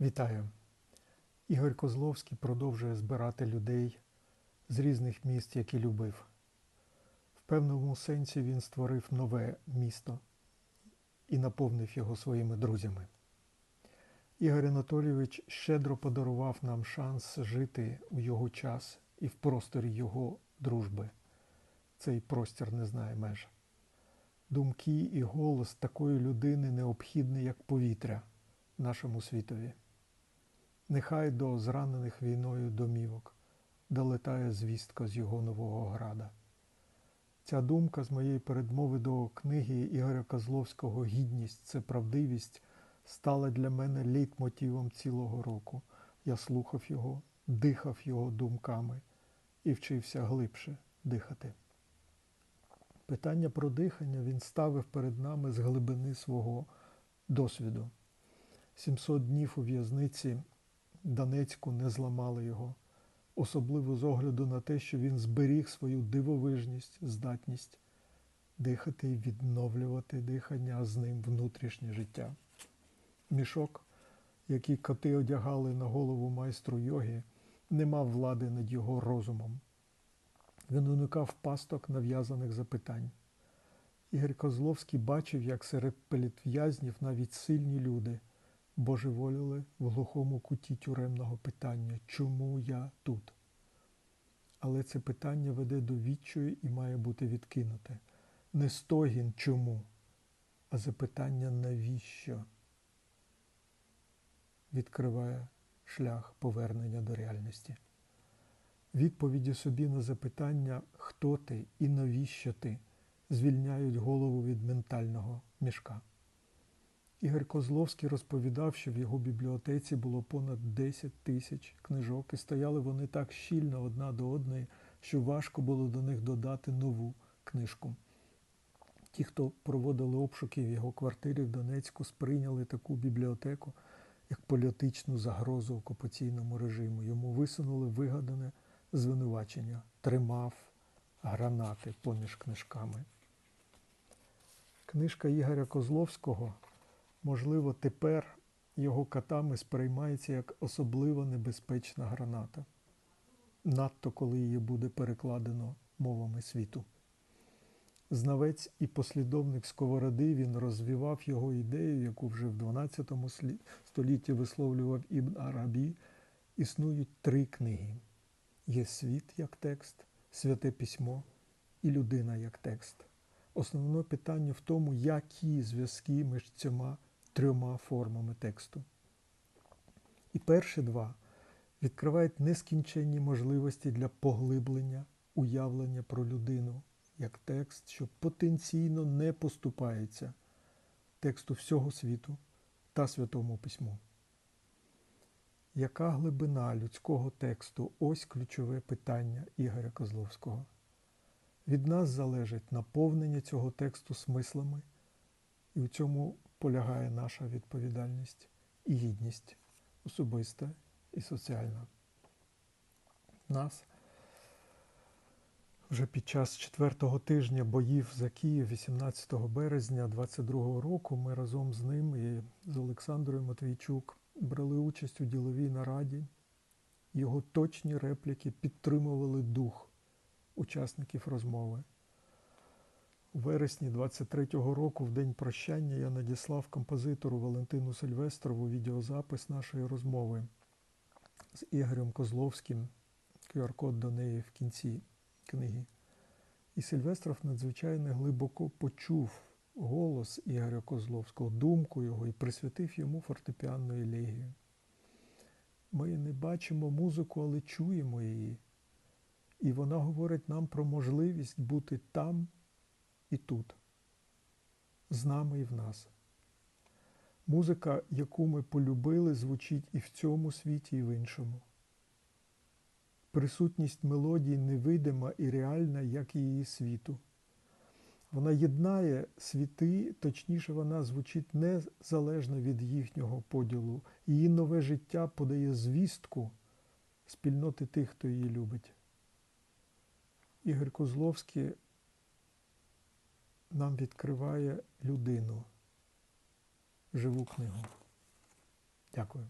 Вітаю! Ігор Козловський продовжує збирати людей з різних міст, які любив. В певному сенсі він створив нове місто і наповнив його своїми друзями. Ігор Анатолійович щедро подарував нам шанс жити у його час і в просторі його дружби. Цей простір не знає меж. Думки і голос такої людини необхідні, як повітря нашому світові. Нехай до зранених війною домівок долетає звістка з його нового града. Ця думка з моєї передмови до книги Ігоря Козловського Гідність це правдивість стала для мене лейтмотивом цілого року. Я слухав його, дихав його думками і вчився глибше дихати. Питання про дихання він ставив перед нами з глибини свого досвіду. 700 днів у в'язниці Донецьку не зламали його, особливо з огляду на те, що він зберіг свою дивовижність, здатність дихати і відновлювати дихання, з ним внутрішнє життя. Мішок, який коти одягали на голову майстру йоги, не мав влади над його розумом. Він уникав пасток нав'язаних запитань. Ігор Козловський бачив, як серед політв'язнів навіть сильні люди божеволіли в глухому куті тюремного питання Чому я тут? Але це питання веде до відчаю і має бути відкинуте. Не стогін чому, а запитання навіщо відкриває шлях повернення до реальності. Відповіді собі на запитання, хто ти і навіщо ти, звільняють голову від ментального мішка. Ігор Козловський розповідав, що в його бібліотеці було понад 10 тисяч книжок, і стояли вони так щільно одна до одної, що важко було до них додати нову книжку. Ті, хто проводили обшуки в його квартирі в Донецьку, сприйняли таку бібліотеку як політичну загрозу окупаційному режиму. Йому висунули вигадане звинувачення, тримав гранати поміж книжками. Книжка Ігоря Козловського, можливо, тепер його катами сприймається як особливо небезпечна граната, надто коли її буде перекладено мовами світу. Знавець і послідовник Сковороди він розвивав його ідею, яку вже в 12 столітті висловлював Ібн Арабі. Існують три книги. Є світ як текст, святе письмо і людина як текст. Основне питання в тому, які зв'язки між цими трьома формами тексту. І перші два відкривають нескінченні можливості для поглиблення, уявлення про людину як текст, що потенційно не поступається тексту всього світу та святому письму. Яка глибина людського тексту ось ключове питання Ігоря Козловського? Від нас залежить наповнення цього тексту смислами, і у цьому полягає наша відповідальність і гідність особиста і соціальна. Нас вже під час четвертого тижня боїв за Київ 18 березня 22 року ми разом з ним і з Олександрою Матвійчук брали участь у діловій нараді. Його точні репліки підтримували дух учасників розмови. У вересні 23-го року, в день прощання, я надіслав композитору Валентину Сильвестрову відеозапис нашої розмови з Ігорем Козловським, QR-код до неї в кінці книги. І Сильвестров надзвичайно глибоко почув голос Ігоря Козловського, думку його і присвятив йому фортепіанну елегію. Ми не бачимо музику, але чуємо її. І вона говорить нам про можливість бути там і тут, з нами і в нас. Музика, яку ми полюбили, звучить і в цьому світі, і в іншому. Присутність мелодії невидима і реальна, як і її світу. Вона єднає світи, точніше, вона звучить незалежно від їхнього поділу. Її нове життя подає звістку спільноти тих, хто її любить. Ігор Козловський нам відкриває людину, живу книгу. Дякую.